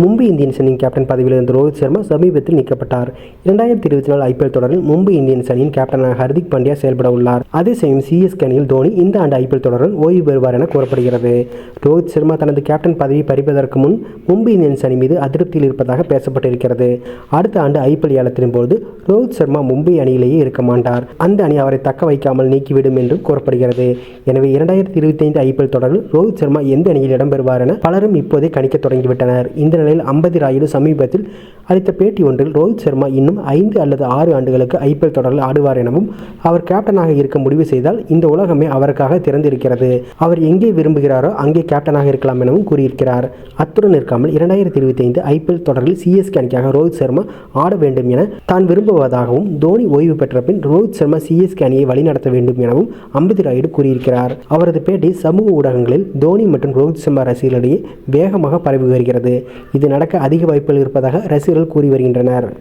Mumbai Indians அணியின் captain பதவியில் இருந்த ரோஹித் சர்மா சமீபத்தில் நீக்கப்பட்டார். இரண்டாயிரத்தி இருபத்தி நாலு ஐபிஎல் தொடரில் மும்பை இந்தியன்ஸ் அணியின் கேப்டனாக ஹர்திக் பாண்டியா செயல்பட உள்ளார். அதே சமயம் சிஎஸ்கே அணியில் தோனி இந்த ஆண்டு ஐபிஎல் தொடரில் ஓய்வு பெறுவார் என கூறப்படுகிறது. ரோஹித் சர்மா தனது கேப்டன் பதவியை பறிப்பதற்கு முன் மும்பை இந்தியன்ஸ் அணி மீது அதிருப்தியில் இருப்பதாக பேசப்பட்டிருக்கிறது. அடுத்த ஆண்டு ஐபிஎல் ஏலத்தின் போது ரோஹித் சர்மா மும்பை அணியிலேயே இருக்க மாட்டார். அந்த அணி அவரை தக்க வைக்காமல் நீக்கிவிடும் என்றும் கூறப்படுகிறது. எனவே இரண்டாயிரத்தி இருபத்தி ஐந்து ஐபிஎல் தொடரில் ரோஹித் சர்மா எந்த அணியில் இடம்பெறுவார் என பலரும் இப்போதே கணிக்க தொடங்கிவிட்டனர். இந்த நிலையில் அம்பதி ராயுடு சமீபத்தில் அளித்த பேட்டி ஒன்றில் ரோஹித் சர்மா இன்னும் ஐந்து அல்லது ஆறு ஆண்டுகளுக்கு ஐபிஎல் தொடரில் ஆடுவார் எனவும் அவர் கேப்டனாக இருக்க முடிவு செய்தால் இந்த உலகமே அவருக்காக திறந்திருக்கிறது. அவர் எங்கே விரும்புகிறாரோ அங்கே கேப்டனாக இருக்கலாம் எனவும் கூறியிருக்கிறார். அத்துடன் இருக்காமல் இரண்டாயிரத்தி இருபத்தி ஐந்து ஐபிஎல் தொடரில் சிஎஸ்கே அணிக்காக ரோஹித் சர்மா ஆட வேண்டும் என தான் விரும்புவதாகவும் தோனி ஓய்வு பெற்ற பின் ரோஹித் சர்மா சிஎஸ்கே அணியை வழிநடத்த வேண்டும் எனவும் அம்பதி ராயுடு கூறியிருக்கிறார். அவரது பேட்டி சமூக ஊடகங்களில் தோனி மற்றும் ரோஹித் சர்மா ரசிகர்களிடையே வேகமாக பரவி வருகிறது. இது நடக்க அதிக வாய்ப்புகள் இருப்பதாக ரசிகர்கள் கூறி வருகின்றனர்.